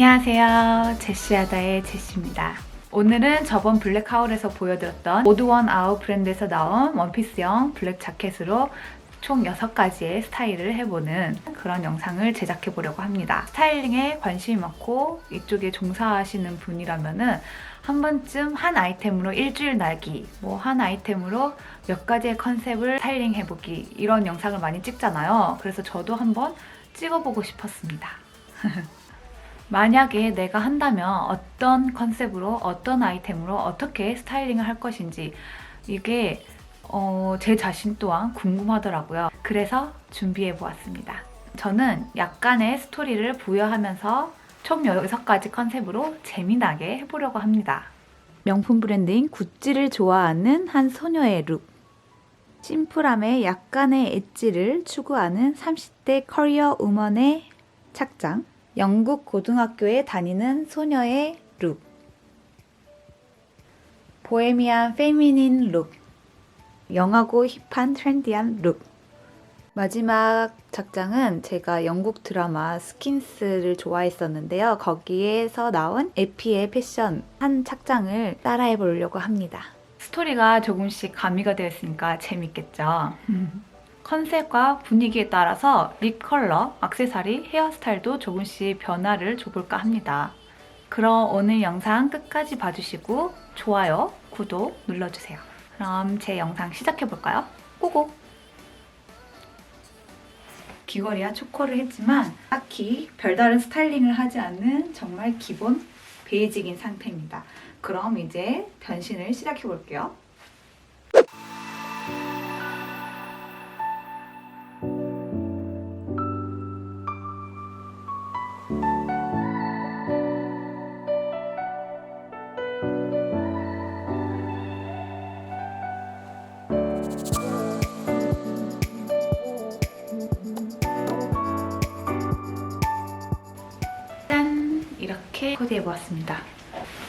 안녕하세요. 제시아다의 제시입니다. 오늘은 저번 블랙하울에서 보여드렸던 오드원 아웃 브랜드에서 나온 원피스형 블랙 자켓으로 총 6가지의 스타일을 해보는 그런 영상을 제작해 보려고 합니다. 스타일링에 관심이 많고 이쪽에 종사하시는 분이라면은 한 번쯤 한 아이템으로 일주일 날기, 뭐 한 아이템으로 몇 가지의 컨셉을 스타일링 해보기 이런 영상을 많이 찍잖아요. 그래서 저도 한번 찍어보고 싶었습니다. 만약에 내가 한다면 어떤 컨셉으로 어떤 아이템으로 어떻게 스타일링을 할 것인지 이게 어, 제 자신 또한 궁금하더라고요. 그래서 준비해 보았습니다. 저는 약간의 스토리를 부여하면서 총 6가지 컨셉으로 재미나게 해보려고 합니다. 명품 브랜드인 구찌를 좋아하는 한 소녀의 룩. 심플함에 약간의 엣지를 추구하는 30대 커리어 우먼의 착장. 영국 고등학교에 다니는 소녀의 룩. 보헤미안 페미닌 룩. 영하고 힙한 트렌디한 룩. 마지막 착장은 제가 영국 드라마 스킨스를 좋아했었는데요. 거기에서 나온 에피의 패션 한 착장을 따라해 보려고 합니다. 스토리가 조금씩 가미가 되어 있으니까 재밌겠죠. 컨셉과 분위기에 따라서 립 컬러, 악세사리, 헤어스타일도 조금씩 변화를 줘볼까 합니다. 그럼 오늘 영상 끝까지 봐주시고 좋아요, 구독 눌러주세요. 그럼 제 영상 시작해볼까요? 고고! 귀걸이와 초코를 했지만 딱히 별다른 스타일링을 하지 않는 정말 기본 베이직인 상태입니다. 그럼 이제 변신을 시작해볼게요. 이렇게 코디해보았습니다.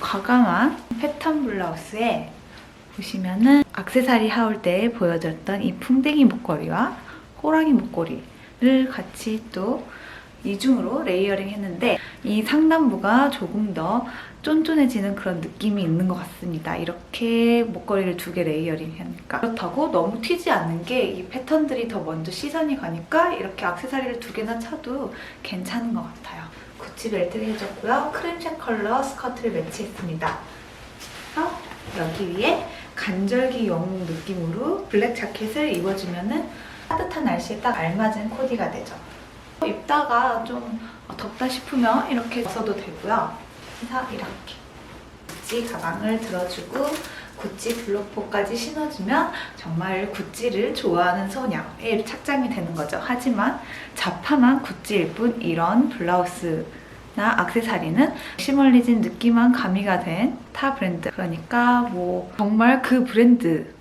과감한 패턴 블라우스에 보시면은 악세사리 하울 때 보여드렸던 이 풍뎅이 목걸이와 호랑이 목걸이를 같이 또 이중으로 레이어링 했는데 이 상단부가 조금 더 쫀쫀해지는 그런 느낌이 있는 것 같습니다. 이렇게 목걸이를 두 개 레이어링 하니까 그렇다고 너무 튀지 않는 게 이 패턴들이 더 먼저 시선이 가니까 이렇게 악세사리를 두 개나 차도 괜찮은 것 같아요. 구찌 벨트를 해줬고요. 크림색 컬러 스커트를 매치했습니다. 그래서 여기 위에 간절기용 느낌으로 블랙 자켓을 입어주면은 따뜻한 날씨에 딱 알맞은 코디가 되죠. 입다가 좀 덥다 싶으면 이렇게 써도 되고요. 그래서 이렇게 구찌 가방을 들어주고 구찌 블록포까지 신어주면 정말 구찌를 좋아하는 소녀의 착장이 되는 거죠. 하지만 자파만 구찌일 뿐 이런 블라우스 나 악세사리는 시멀리진 느낌만 가미가 된 타 브랜드. 그러니까 뭐 정말 그 브랜드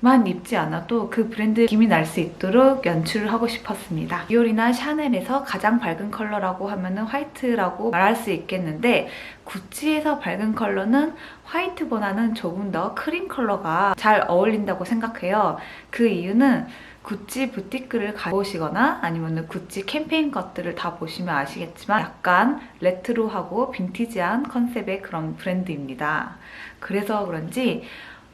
만 입지 않아도 그 브랜드 느낌이 날 수 있도록 연출을 하고 싶었습니다. 디올이나 샤넬에서 가장 밝은 컬러라고 하면 은 화이트라고 말할 수 있겠는데 구찌에서 밝은 컬러는 화이트보다는 조금 더 크림 컬러가 잘 어울린다고 생각해요. 그 이유는 구찌 부티크를 가보시거나 아니면 구찌 캠페인 것들을 다 보시면 아시겠지만 약간 레트로하고 빈티지한 컨셉의 그런 브랜드입니다. 그래서 그런지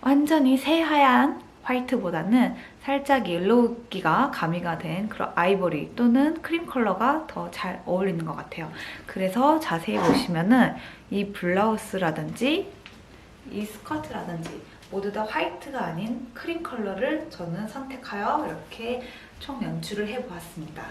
완전히 새하얀 화이트보다는 살짝 옐로우기가 가미가 된 그런 아이보리 또는 크림 컬러가 더 잘 어울리는 것 같아요. 그래서 자세히 보시면은 이 블라우스라든지 이 스커트라든지 모두 다 화이트가 아닌 크림 컬러를 저는 선택하여 이렇게 총 연출을 해보았습니다.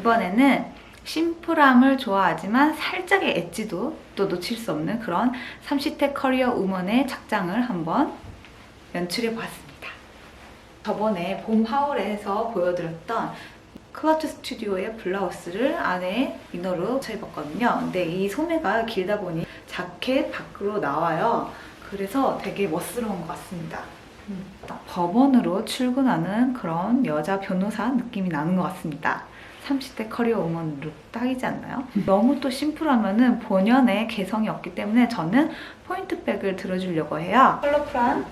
이번에는 심플함을 좋아하지만 살짝의 엣지도 또 놓칠 수 없는 그런 30대 커리어 우먼의 착장을 한번 연출해 보았습니다. 저번에 봄 하울에서 보여드렸던 클러트 스튜디오의 블라우스를 안에 이너로 쳐 입었거든요. 근데 이 소매가 길다 보니 자켓 밖으로 나와요. 그래서 되게 멋스러운 것 같습니다. 음. 법원으로 출근하는 그런 여자 변호사 느낌이 나는 것 같습니다. 30대 커리어 우먼 룩 딱이지 않나요? 너무 또 심플하면은 본연의 개성이 없기 때문에 저는 포인트백을 들어주려고 해요. 컬러풀한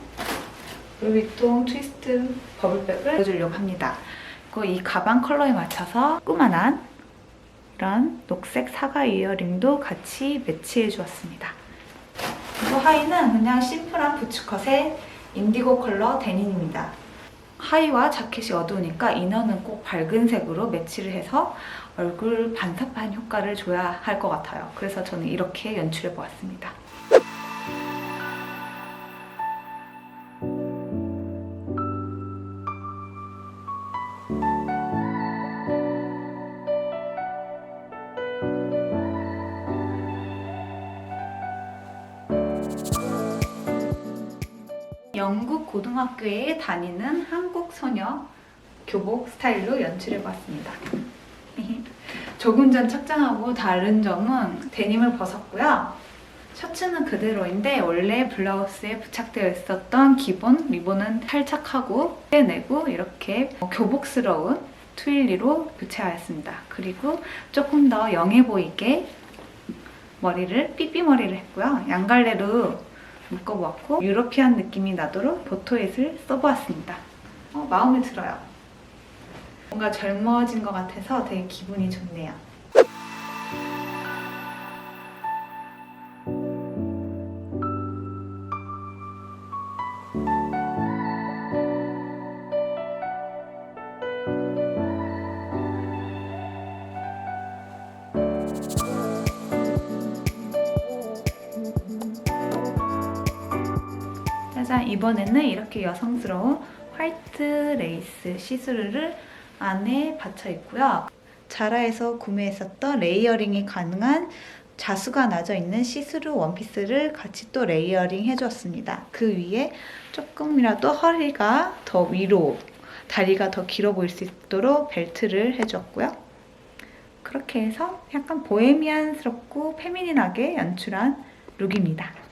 루이비통 트위스트 버블백을 들어주려고 합니다. 그리고 이 가방 컬러에 맞춰서 꾸만한 이런 녹색 사과 이어링도 같이 매치해 주었습니다. 그리고 하의는 그냥 심플한 부츠컷의 인디고 컬러 데님입니다. 하의와 자켓이 어두우니까 이너는 꼭 밝은 색으로 매치를 해서 얼굴 반사판 효과를 줘야 할 것 같아요. 그래서 저는 이렇게 연출해 보았습니다. 영국 고등학교에 다니는 한국 소녀 교복 스타일로 연출해봤습니다. 조금 전 착장하고 다른 점은 데님을 벗었고요. 셔츠는 그대로인데 원래 블라우스에 부착되어 있었던 기본 리본은 탈착하고 떼내고 이렇게 교복스러운 트윌리로 교체하였습니다. 그리고 조금 더 영해 보이게 머리를 삐삐 머리를 했고요. 양갈래로 묶어보았고 유러피안 느낌이 나도록 보토잇을 써보았습니다. 어, 마음에 들어요. 뭔가 젊어진 것 같아서 되게 기분이 좋네요. 이번에는 이렇게 여성스러운 화이트 레이스 시스루를 안에 받쳐 있고요. 자라에서 구매했었던 레이어링이 가능한 자수가 나져 있는 시스루 원피스를 같이 또 레이어링 해주었습니다. 그 위에 조금이라도 허리가 더 위로, 다리가 더 길어 보일 수 있도록 벨트를 해주었고요. 그렇게 해서 약간 보헤미안스럽고 페미닌하게 연출한 룩입니다.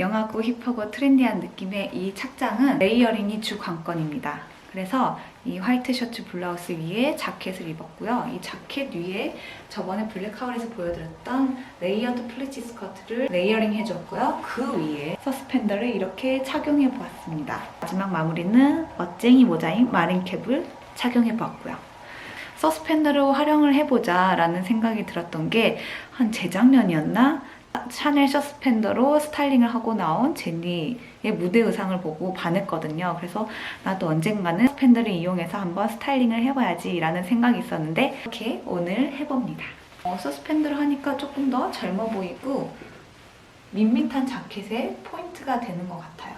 영하고 힙하고 트렌디한 느낌의 이 착장은 레이어링이 주 관건입니다. 그래서 이 화이트 셔츠 블라우스 위에 자켓을 입었고요. 이 자켓 위에 저번에 블랙하울에서 보여드렸던 레이어드 플리치 스커트를 레이어링 해줬고요. 그 위에 서스펜더를 이렇게 착용해 보았습니다. 마지막 마무리는 멋쟁이 모자인 마린캡을 착용해 보았고요. 서스펜더로 활용을 해보자 라는 생각이 들었던 게 한 재작년이었나? 샤넬 서스펜더로 스타일링을 하고 나온 제니의 무대 의상을 보고 반했거든요. 그래서 나도 언젠가는 서스펜더를 이용해서 한번 스타일링을 해봐야지 라는 생각이 있었는데 이렇게 오늘 해봅니다. 어, 서스펜더를 하니까 조금 더 젊어 보이고 밋밋한 자켓에 포인트가 되는 것 같아요.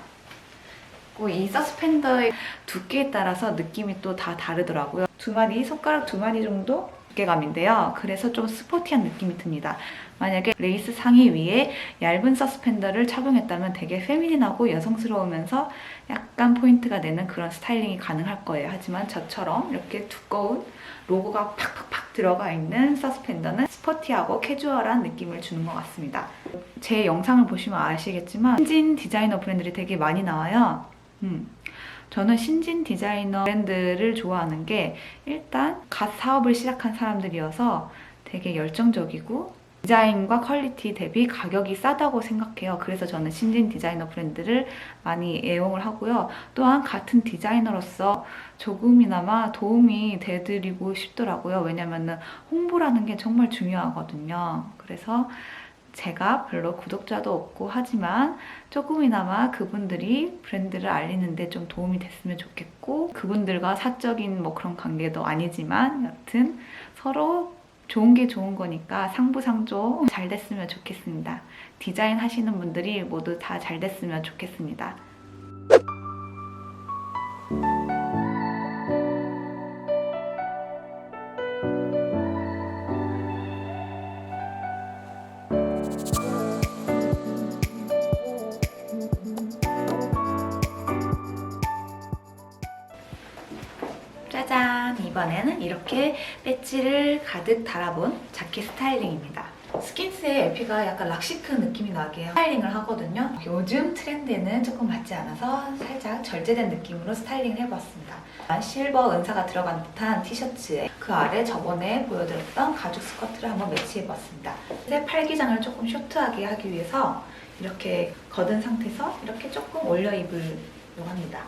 그리고 이 서스펜더의 두께에 따라서 느낌이 또 다 다르더라고요. 두 마리, 손가락 두 마리 정도 두께감인데요. 그래서 좀 스포티한 느낌이 듭니다. 만약에 레이스 상의 위에 얇은 서스펜더를 착용했다면 되게 페미닌하고 여성스러우면서 약간 포인트가 되는 그런 스타일링이 가능할 거예요. 하지만 저처럼 이렇게 두꺼운 로고가 팍팍팍 들어가 있는 서스펜더는 스포티하고 캐주얼한 느낌을 주는 것 같습니다. 제 영상을 보시면 아시겠지만 신진 디자이너 브랜드들이 되게 많이 나와요. 음. 저는 신진 디자이너 브랜드를 좋아하는 게 일단 갓 사업을 시작한 사람들이어서 되게 열정적이고 디자인과 퀄리티 대비 가격이 싸다고 생각해요. 그래서 저는 신진 디자이너 브랜드를 많이 애용을 하고요. 또한 같은 디자이너로서 조금이나마 도움이 되드리고 싶더라고요. 왜냐면은 홍보라는 게 정말 중요하거든요. 그래서 제가 별로 구독자도 없고 하지만 조금이나마 그분들이 브랜드를 알리는데 좀 도움이 됐으면 좋겠고 그분들과 사적인 뭐 그런 관계도 아니지만 여튼 서로 좋은 게 좋은 거니까 상부상조 잘 됐으면 좋겠습니다. 디자인 하시는 분들이 모두 다 잘 됐으면 좋겠습니다. 이렇게 배지를 가득 달아본 자켓 스타일링입니다. 스킨스의 에피가 약간 락시크 느낌이 나게 스타일링을 하거든요. 요즘 트렌드에는 조금 맞지 않아서 살짝 절제된 느낌으로 스타일링을 해봤습니다. 실버 은사가 들어간 듯한 티셔츠에 그 아래 저번에 보여드렸던 가죽 스커트를 한번 매치해봤습니다. 새 팔기장을 조금 쇼트하게 하기 위해서 이렇게 걷은 상태에서 이렇게 조금 올려 입으려고 합니다.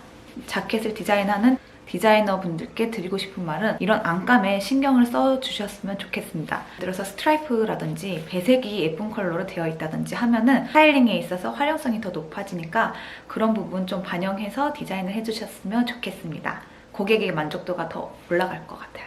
자켓을 디자인하는 디자이너 분들께 드리고 싶은 말은 이런 안감에 신경을 써 주셨으면 좋겠습니다. 들어서 스트라이프라든지 배색이 예쁜 컬러로 되어 있다든지 하면은 스타일링에 있어서 활용성이 더 높아지니까 그런 부분 좀 반영해서 디자인을 해주셨으면 좋겠습니다. 고객의 만족도가 더 올라갈 것 같아요.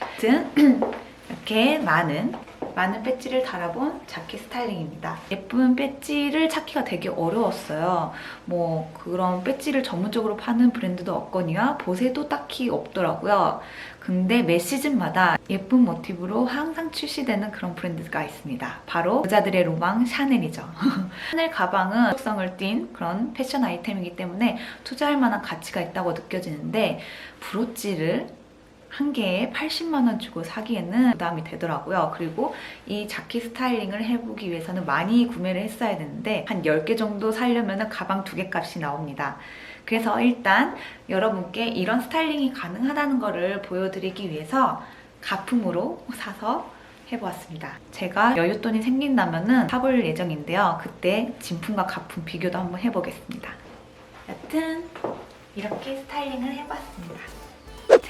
아무튼 이렇게 많은 많은 배지를 달아본 자켓 스타일링입니다. 예쁜 배지를 찾기가 되게 어려웠어요. 뭐 그런 배지를 전문적으로 파는 브랜드도 없거니와 보세도 딱히 없더라고요. 근데 매 시즌마다 예쁜 모티브로 항상 출시되는 그런 브랜드가 있습니다. 바로 여자들의 로망 샤넬이죠. 샤넬 가방은 속성을 띈 그런 패션 아이템이기 때문에 투자할 만한 가치가 있다고 느껴지는데 브로치를 한 개에 80만 원 주고 사기에는 부담이 되더라고요. 그리고 이 자켓 스타일링을 해보기 위해서는 많이 구매를 했어야 되는데 한 10개 정도 사려면 가방 두개 값이 나옵니다. 그래서 일단 여러분께 이런 스타일링이 가능하다는 것을 보여드리기 위해서 가품으로 사서 해보았습니다. 제가 여윳돈이 생긴다면 사볼 예정인데요. 그때 진품과 가품 비교도 한번 해보겠습니다. 여튼 이렇게 스타일링을 해봤습니다.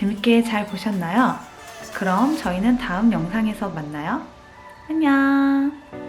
재밌게 잘 보셨나요? 그럼 저희는 다음 영상에서 만나요. 안녕!